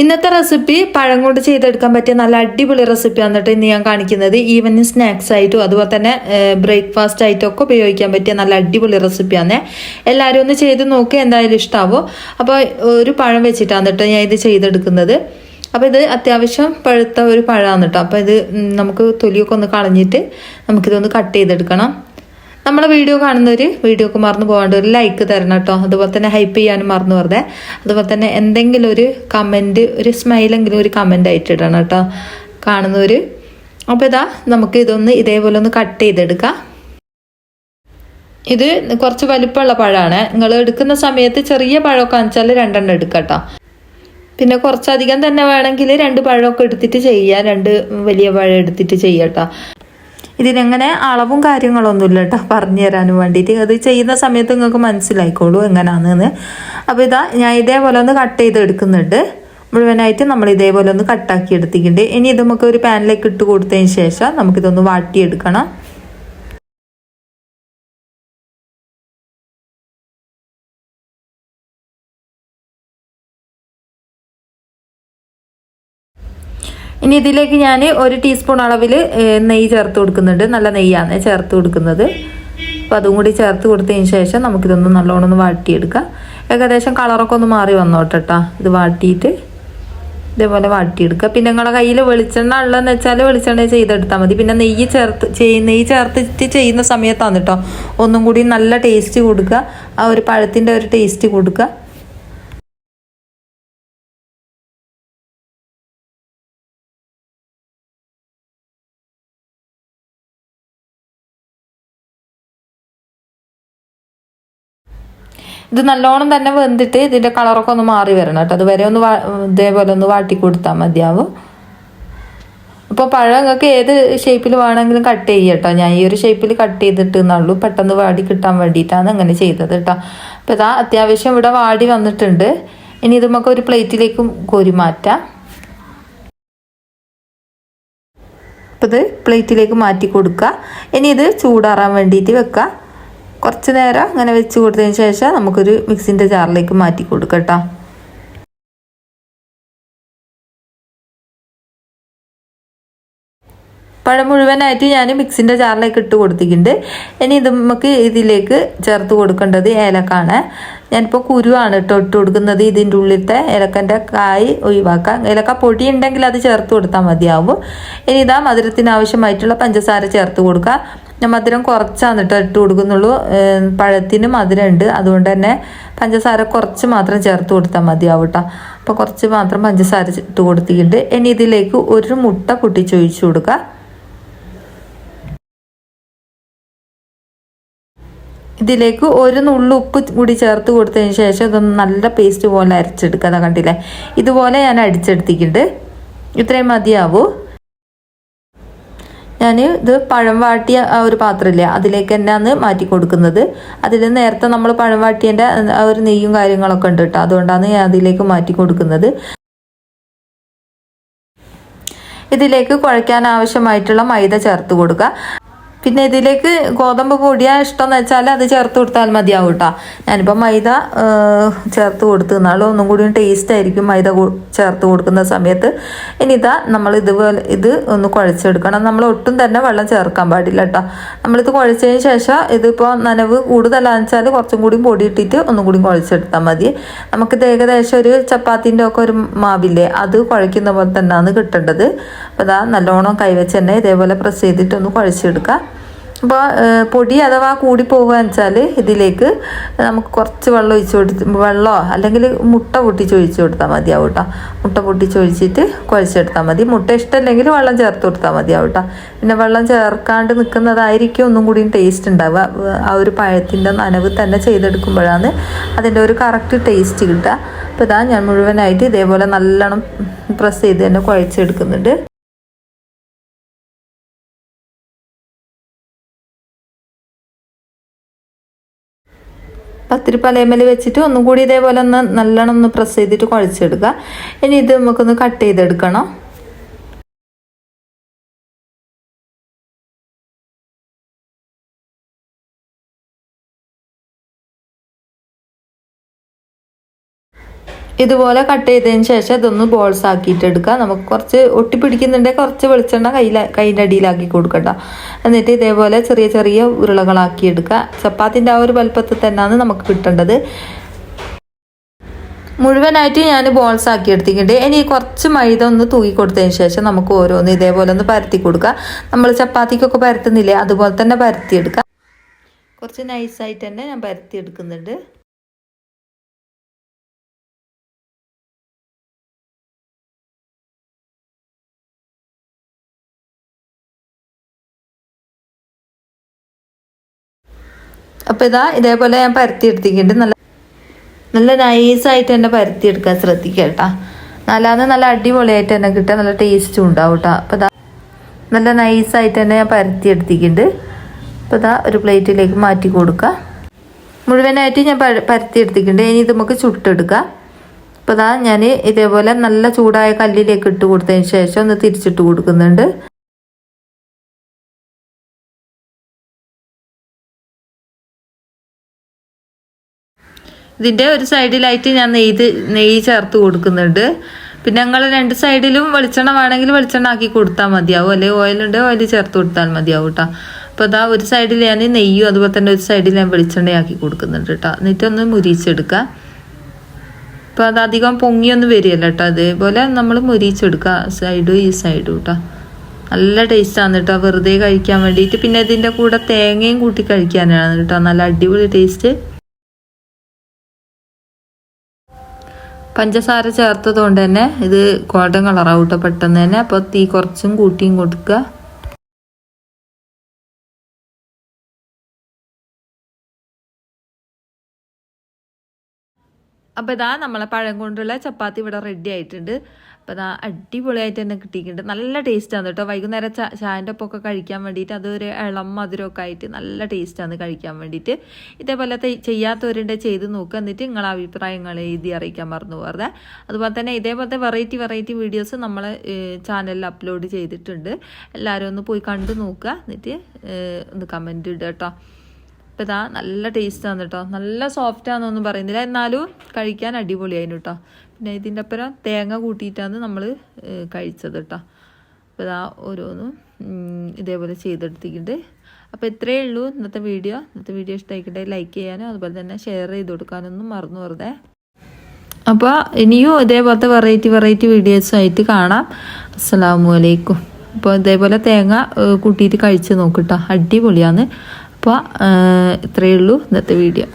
ഇന്നത്തെ റെസിപ്പി പഴം കൊണ്ട് ചെയ്തെടുക്കാൻ പറ്റിയ നല്ല അടിപൊളി റെസിപ്പി എന്നിട്ട് ഇന്ന് ഞാൻ കാണിക്കുന്നത്. ഈവനിങ് സ്നാക്സ് ആയിട്ടും അതുപോലെ തന്നെ ബ്രേക്ക്ഫാസ്റ്റ് ആയിട്ടും ഒക്കെ ഉപയോഗിക്കാൻ പറ്റിയ നല്ല അടിപൊളി റെസിപ്പിയാണ് എല്ലാവരും ഒന്ന് ചെയ്ത് നോക്കി എന്തായാലും ഇഷ്ടാവോ. അപ്പോൾ ഒരു പഴം വെച്ചിട്ടാണ് കേട്ടോ ഞാൻ ഇത് ചെയ്തെടുക്കുന്നത്. അപ്പോൾ ഇത് അത്യാവശ്യം പഴുത്ത ഒരു പഴമാണ് കേട്ടോ. അപ്പോൾ ഇത് നമുക്ക് തൊലിയൊക്കെ ഒന്ന് കളഞ്ഞിട്ട് നമുക്കിതൊന്ന് കട്ട് ചെയ്തെടുക്കണം. നമ്മളെ വീഡിയോ കാണുന്നവർ വീഡിയോക്ക് മറന്നു പോകാണ്ട് ഒരു ലൈക്ക് തരണം കേട്ടോ അതുപോലെ തന്നെ ഹൈപ്പ് ചെയ്യാനും മറന്നു വെറുതെ. അതുപോലെ തന്നെ എന്തെങ്കിലും ഒരു കമന്റ് ഒരു സ്മൈലെങ്കിലും ഒരു കമന്റ് ആയിട്ട് ഇടണം കേട്ടോ കാണുന്നവർ അപ്പോൾ ഇതാ നമുക്ക് ഇതൊന്ന് ഇതേപോലെ ഒന്ന് കട്ട് ചെയ്തെടുക്കാം. ഇത് കുറച്ച് വലിപ്പമുള്ള പഴമാണ്. നിങ്ങൾ എടുക്കുന്ന സമയത്ത് ചെറിയ പഴമൊക്കെ വെച്ചാൽ രണ്ടെണ്ണം എടുക്കാം കേട്ടോ പിന്നെ കുറച്ചധികം തന്നെ വേണമെങ്കിൽ രണ്ട് പഴമൊക്കെ എടുത്തിട്ട് ചെയ്യാം. രണ്ട് വലിയ പഴം എടുത്തിട്ട് ചെയ്യാം കേട്ടോ ഇതിനെങ്ങനെ അളവും കാര്യങ്ങളൊന്നുമില്ല കേട്ടോ പറഞ്ഞു തരാനും വേണ്ടിയിട്ട്. അത് ചെയ്യുന്ന സമയത്ത് നിങ്ങൾക്ക് മനസ്സിലായിക്കോളൂ എങ്ങനെയാണെന്ന് അപ്പോൾ ഇതാ ഞാൻ ഇതേപോലെ ഒന്ന് കട്ട് ചെയ്ത് എടുക്കുന്നുണ്ട്. മുഴുവനായിട്ട് നമ്മൾ ഇതേപോലെ ഒന്ന് കട്ടാക്കി എടുത്തിട്ടുണ്ട്. ഇനി ഇത് നമുക്ക് ഒരു പാനിലേക്ക് ഇട്ട് കൊടുത്തതിന് ശേഷം നമുക്കിതൊന്ന് വാട്ടിയെടുക്കണം. ഇനി ഇതിലേക്ക് ഞാൻ ഒരു ടീസ്പൂൺ അളവിൽ നെയ്യ് ചേർത്ത് കൊടുക്കുന്നുണ്ട്. നല്ല നെയ്യാണ് ചേർത്ത് കൊടുക്കുന്നത്. അപ്പോൾ അതും കൂടി ചേർത്ത് കൊടുത്തതിന് ശേഷം നമുക്കിതൊന്ന് നല്ലോണം ഒന്ന് വാട്ടിയെടുക്കാം. ഏകദേശം കളറൊക്കെ ഒന്ന് മാറി വന്നോട്ടെ കേട്ടോ ഇത് വാട്ടിയിട്ട് ഇതേപോലെ വാട്ടിയെടുക്കുക പിന്നെ നിങ്ങളുടെ കയ്യിൽ വെളിച്ചെണ്ണ ഉള്ളതെന്ന് വെച്ചാൽ വെളിച്ചെണ്ണ ചെയ്തെടുത്താൽ മതി. പിന്നെ നെയ്യ് ചേർത്ത് ചെയ് നെയ്യ് ചേർത്തിട്ട് ചെയ്യുന്ന സമയത്താണ് കേട്ടോ ഒന്നും കൂടി നല്ല ടേസ്റ്റ് കൊടുക്കുക. ആ ഒരു പഴത്തിന്റെ ഒരു ടേസ്റ്റ് കൊടുക്കുക. ഇത് നല്ലോണം തന്നെ വെന്തിട്ട് ഇതിന്റെ കളറൊക്കെ ഒന്ന് മാറി വരണം കേട്ടോ. അതുവരെ ഒന്ന് ഇതേപോലെ ഒന്ന് വാട്ടി കൊടുത്താൽ മതിയാവും. അപ്പോൾ പഴം നിങ്ങൾക്ക് ഏത് ഷേപ്പിൽ വേണമെങ്കിലും കട്ട് ചെയ്യുക കേട്ടോ. ഞാൻ ഈ ഒരു ഷേപ്പിൽ കട്ട് ചെയ്തിട്ട് എന്നുള്ളൂ പെട്ടെന്ന് വാടി കിട്ടാൻ വേണ്ടിയിട്ടാണ് അങ്ങനെ ചെയ്തത് കേട്ടോ. അപ്പോൾ ഇതാ അത്യാവശ്യം ഇവിടെ വാടി വന്നിട്ടുണ്ട്. ഇനി ഇത് നമുക്ക് ഒരു പ്ലേറ്റിലേക്കും കോരി മാറ്റാം. അപ്പോൾ ഇത് പ്ലേറ്റിലേക്ക് മാറ്റി കൊടുക്കുക. ഇനി ഇത് ചൂടാറാൻ വേണ്ടിയിട്ട് വെക്കുക. കുറച്ച് നേരം അങ്ങനെ വെച്ച് കൊടുത്തതിന് ശേഷം നമുക്കൊരു മിക്സിന്റെ ജാറിലേക്ക് മാറ്റി കൊടുക്കട്ട കേട്ടോ. പഴം മുഴുവനായിട്ട് ഞാൻ മിക്സിന്റെ ജാറിലേക്ക് ഇട്ട് കൊടുത്തിട്ടുണ്ട്. ഇനി ഇത് നമുക്ക് ഇതിലേക്ക് ചേർത്ത് കൊടുക്കേണ്ടത് ഏലക്കാണ്. ഞാനിപ്പോൾ കുരുവാണ് കേട്ടോ ഇട്ട് കൊടുക്കുന്നത്. ഇതിന്റെ ഉള്ളിലത്തെ ഏലക്കന്റെ കായ് ഒഴിവാക്കാം. ഏലക്ക പൊടി ഉണ്ടെങ്കിൽ അത് ചേർത്ത് കൊടുത്താൽ മതിയാവും. ഇനി ഇതാ മധുരത്തിന് ആവശ്യമായിട്ടുള്ള പഞ്ചസാര ചേർത്ത് കൊടുക്കുക ഞാൻ മധുരം കുറച്ചാണ് കേട്ടോ ഇട്ട് കൊടുക്കുന്നുള്ളൂ. പഴത്തിന് മധുരമുണ്ട്. അതുകൊണ്ട് തന്നെ പഞ്ചസാര കുറച്ച് മാത്രം ചേർത്ത് കൊടുത്താൽ മതിയാവും കേട്ടോ. അപ്പോൾ കുറച്ച് മാത്രം പഞ്ചസാര ഇട്ട് കൊടുത്തിട്ട് ഇനി ഇതിലേക്ക് ഒരു മുട്ട പൊട്ടിച്ചൊഴിച്ചു കൊടുക്കുക ഇതിലേക്ക് ഒരു നുള്ളു ഉപ്പ് കൂടി ചേർത്ത് കൊടുത്തതിന് ശേഷം ഇതൊന്ന് നല്ല പേസ്റ്റ് പോലെ അരച്ചെടുക്കുക അതാ കണ്ടില്ലേ? ഇതുപോലെ ഞാൻ അടിച്ചെടുത്തിട്ടുണ്ട്. ഇത്രയും മതിയാവൂ. ഞാൻ ഇത് പഴം വാട്ടിയ ആ ഒരു പാത്രമില്ലേ അതിലേക്ക് തന്നെയാണ് മാറ്റി കൊടുക്കുന്നത്. അതിൽ നേരത്തെ നമ്മൾ പഴം വാട്ടിയതിന്റെ ഒരു നെയ്യും കാര്യങ്ങളൊക്കെ ഉണ്ട് കേട്ടോ. അതുകൊണ്ടാണ് ഞാൻ അതിലേക്ക് മാറ്റി കൊടുക്കുന്നത്. ഇതിലേക്ക് കുഴയ്ക്കാൻ ആവശ്യമായിട്ടുള്ള മൈദ ചേർത്ത് കൊടുക്കുക. പിന്നെ ഇതിലേക്ക് ഗോതമ്പ് പൊടിയാ ഇഷ്ടം വെച്ചാൽ അത് ചേർത്ത് കൊടുത്താൽ മതിയാവും കേട്ടോ ഞാനിപ്പോൾ മൈദ ചേർത്ത് കൊടുത്തു എന്നാലും ഒന്നും കൂടി ടേസ്റ്റ് ആയിരിക്കും മൈദ ചേർത്ത് കൊടുക്കുന്ന സമയത്ത്. ഇനി ഇതാ നമ്മൾ ഇതുപോലെ ഇത് ഒന്ന് കുഴച്ചെടുക്കണം. നമ്മൾ ഒട്ടും തന്നെ വെള്ളം ചേർക്കാൻ പാടില്ല കേട്ടോ നമ്മളിത് കുഴച്ചതിന് ശേഷം ഇതിപ്പോൾ നനവ് കൂടുതലാണെന്ന് വെച്ചാൽ കുറച്ചും കൂടി പൊടി ഇട്ടിട്ട് ഒന്നും കൂടി കുഴച്ചെടുത്താൽ മതി. നമുക്കിത് ഏകദേശം ഒരു ചപ്പാത്തിന്റെ ഒക്കെ ഒരു മാവില്ലേ അത് കുഴയ്ക്കുന്ന പോലെ തന്നെയാണ് കിട്ടേണ്ടത്. അപ്പോൾ ഇതാ നല്ലോണം കൈവച്ച് തന്നെ ഇതേപോലെ പ്രസ് ചെയ്തിട്ടൊന്ന് കുഴച്ചെടുക്കുക അപ്പോൾ പൊടി അഥവാ കൂടി പോകുകയെന്ന് വെച്ചാൽ ഇതിലേക്ക് നമുക്ക് കുറച്ച് വെള്ളം ഒഴിച്ച് കൊടുത്ത് വെള്ളമോ അല്ലെങ്കിൽ മുട്ട പൊട്ടിച്ച് ഒഴിച്ച് കൊടുത്താൽ മതിയാവും കേട്ടോ. മുട്ട പൊട്ടിച്ച് ഒഴിച്ചിട്ട് കുഴച്ചെടുത്താൽ മതി. മുട്ട ഇഷ്ടമല്ലെങ്കിൽ വെള്ളം ചേർത്ത് കൊടുത്താൽ മതിയാവും കേട്ടോ. പിന്നെ വെള്ളം ചേർക്കാണ്ട് നിൽക്കുന്നതായിരിക്കും ഒന്നും കൂടി ടേസ്റ്റ് ഉണ്ടാവുക. ആ ഒരു പഴത്തിന്റെ നനവ് തന്നെ ചെയ്തെടുക്കുമ്പോഴാണ് അതിന്റെ ഒരു കറക്റ്റ് ടേസ്റ്റ് കിട്ടുക. അപ്പോൾ ഇതാ ഞാൻ മുഴുവനായിട്ട് ഇതേപോലെ നല്ലോണം പ്രസ് ചെയ്ത് തന്നെ കുഴച്ചെടുക്കുന്നുണ്ട്. പത്തിരിപ്പലയമേൽ വെച്ചിട്ട് ഒന്നും കൂടി ഇതേപോലെ ഒന്ന് നല്ലോണം ഒന്ന് പ്രസ് ചെയ്തിട്ട് കുഴച്ചെടുക്കുക ഇനി ഇത് നമുക്കൊന്ന് കട്ട് ചെയ്തെടുക്കണം. ഇതുപോലെ കട്ട് ചെയ്തതിന് ശേഷം ഇതൊന്ന് ബോൾസ് ആക്കിയിട്ട് എടുക്കുക. നമുക്ക് കുറച്ച് ഒട്ടിപ്പിടിക്കുന്നുണ്ടെങ്കിൽ കുറച്ച് വെളിച്ചെണ്ണ കയ്യിൽ കൈന്റെ അടിയിലാക്കി കൊടുക്കണ്ട. എന്നിട്ട് ഇതേപോലെ ചെറിയ ചെറിയ ഉരുളകളാക്കി എടുക്കുക. ചപ്പാത്തിന്റെ ആ ഒരു വലുപ്പത്തിൽ തന്നെയാണ് നമുക്ക് കിട്ടേണ്ടത്. മുഴുവനായിട്ട് ഞാൻ ബോൾസ് ആക്കി എടുത്തിട്ടുണ്ട്. ഇനി കുറച്ച് മൈദ ഒന്ന് തൂക്കി കൊടുത്തതിന് ശേഷം നമുക്ക് ഓരോന്ന് ഇതേപോലെ ഒന്ന് പരത്തി കൊടുക്കുക. നമ്മൾ ചപ്പാത്തിക്കൊക്കെ പരത്തുന്നില്ലേ അതുപോലെ തന്നെ പരത്തിയെടുക്കുക. കുറച്ച് നൈസായിട്ട് തന്നെ ഞാൻ പരത്തി എടുക്കുന്നുണ്ട് അപ്പോൾ ഇതാ ഇതേപോലെ ഞാൻ പരത്തി എടുത്തിട്ടുണ്ട്. നല്ല നല്ല നൈസായിട്ട് തന്നെ പരത്തിയെടുക്കാൻ ശ്രദ്ധിക്കുക കേട്ടോ. നല്ലാതെ നല്ല അടിപൊളിയായിട്ട് തന്നെ കിട്ടുക. നല്ല ടേസ്റ്റും ഉണ്ടാവും കേട്ടോ. അപ്പോൾ ഇതാ നല്ല നൈസായിട്ട് തന്നെ ഞാൻ പരത്തി എടുത്തിട്ടുണ്ട്. അപ്പോൾ ഇതാ ഒരു പ്ലേറ്റിലേക്ക് മാറ്റി കൊടുക്കുക. മുഴുവനായിട്ട് ഞാൻ പരത്തി എടുത്തിട്ടുണ്ട്. ഇനി ഇത് നമുക്ക് ചുട്ടെടുക്കാം. അപ്പോൾ ഇതാ ഞാൻ ഇതേപോലെ നല്ല ചൂടായ കല്ലിലേക്ക് ഇട്ട് കൊടുത്തതിന് ശേഷം ഒന്ന് തിരിച്ചിട്ട് കൊടുക്കുന്നുണ്ട്. ഇതിന്റെ ഒരു സൈഡിലായിട്ട് ഞാൻ നെയ്ത് നെയ്യ് ചേർത്ത് കൊടുക്കുന്നുണ്ട്. പിന്നെ ഞങ്ങൾ രണ്ട് സൈഡിലും വെളിച്ചെണ്ണ വേണമെങ്കിൽ വെളിച്ചെണ്ണ ആക്കി കൊടുത്താൽ മതിയാവും. അല്ലെങ്കിൽ ഓയിലുണ്ട് ഓയിൽ ചേർത്ത് കൊടുത്താൽ മതിയാവും കേട്ടോ അപ്പോൾ അതാ ഒരു സൈഡിൽ ഞാൻ നെയ്യും അതുപോലെ തന്നെ ഒരു സൈഡിൽ ഞാൻ വെളിച്ചെണ്ണയാക്കി കൊടുക്കുന്നുണ്ട് കേട്ടോ എന്നിട്ടൊന്ന് മുരിച്ചെടുക്കുക അപ്പോൾ അത് അധികം പൊങ്ങിയൊന്നും വരികയല്ല കേട്ടോ അതേപോലെ നമ്മൾ മുരിച്ചെടുക്കുക സൈഡും ഈ സൈഡും കേട്ടോ നല്ല ടേസ്റ്റാണ് കേട്ടോ വെറുതെ കഴിക്കാൻ വേണ്ടിയിട്ട്. പിന്നെ ഇതിന്റെ കൂടെ തേങ്ങയും കൂട്ടി കഴിക്കാനാണ് കേട്ടോ നല്ല അടിപൊളി ടേസ്റ്റ് പഞ്ചസാര ചേർത്തത് കൊണ്ട് തന്നെ ഇത് ഗോൾഡൻ കളറാവും കേട്ടോ പെട്ടെന്ന് തന്നെ. അപ്പോൾ തീ കുറച്ചും കൂട്ടിയും കൊടുക്കുക. അപ്പോൾ ഇതാ നമ്മളെ പഴം കൊണ്ടുള്ള ചപ്പാത്തി ഇവിടെ റെഡി ആയിട്ടുണ്ട്. അപ്പോൾ ഇതാ അടിപൊളിയായിട്ട് തന്നെ കിട്ടിയിട്ടുണ്ട്. നല്ല ടേസ്റ്റാണ് കേട്ടോ. വൈകുന്നേരം ചാ ചായന്റെ ഒപ്പമൊക്കെ കഴിക്കാൻ വേണ്ടിയിട്ട് അതൊരു ഇളം മധുരമൊക്കെ ആയിട്ട് നല്ല ടേസ്റ്റാണ് കഴിക്കാൻ വേണ്ടിയിട്ട്. ഇതേപോലെ ചെയ്യാത്തവരുണ്ട് ചെയ്ത് നോക്കുക എന്നിട്ട് നിങ്ങളെ അഭിപ്രായങ്ങൾ എഴുതി അറിയിക്കാൻ മറന്നു പോകാതെ അതുപോലെ തന്നെ ഇതേപോലത്തെ വെറൈറ്റി വെറൈറ്റി വീഡിയോസ് നമ്മൾ ചാനലിൽ അപ്ലോഡ് ചെയ്തിട്ടുണ്ട്. എല്ലാവരും ഒന്ന് പോയി കണ്ടു നോക്കുക. എന്നിട്ട് ഒന്ന് കമന്റ് ഇടുക കേട്ടോ. അപ്പോൾ ഇതാ നല്ല ടേസ്റ്റാണ് കേട്ടോ നല്ല സോഫ്റ്റ് ആണെന്നൊന്നും പറയുന്നില്ല. എന്നാലും കഴിക്കാൻ അടിപൊളിയായിരുന്നു കേട്ടോ പിന്നെ ഇതിന്റെ അപ്പുറം തേങ്ങ കൂട്ടിയിട്ടാണ് നമ്മൾ കഴിച്ചത് കേട്ടോ അപ്പോൾ ഇതാ ഓരോന്നും ഇതേപോലെ ചെയ്തെടുത്തിട്ടുണ്ട്. അപ്പോൾ ഇത്രയേ ഉള്ളൂ ഇന്നത്തെ വീഡിയോ. ഇന്നത്തെ വീഡിയോ ഇഷ്ടമായിക്കട്ടെ ലൈക്ക് ചെയ്യാനും അതുപോലെ തന്നെ ഷെയർ ചെയ്ത് കൊടുക്കാനൊന്നും മറന്നു വെറുതെ. അപ്പോൾ ഇനിയും ഇതേപോലത്തെ വെറൈറ്റി വെറൈറ്റി വീഡിയോസുമായിട്ട് കാണാം. അസ്സാമലൈക്കും അപ്പോൾ ഇതേപോലെ തേങ്ങ കൂട്ടിയിട്ട് കഴിച്ച് നോക്കിട്ടോ അടിപൊളിയാണ്. അപ്പോൾ ഇത്രയേ ഉള്ളൂ ഇന്നത്തെ വീഡിയോ.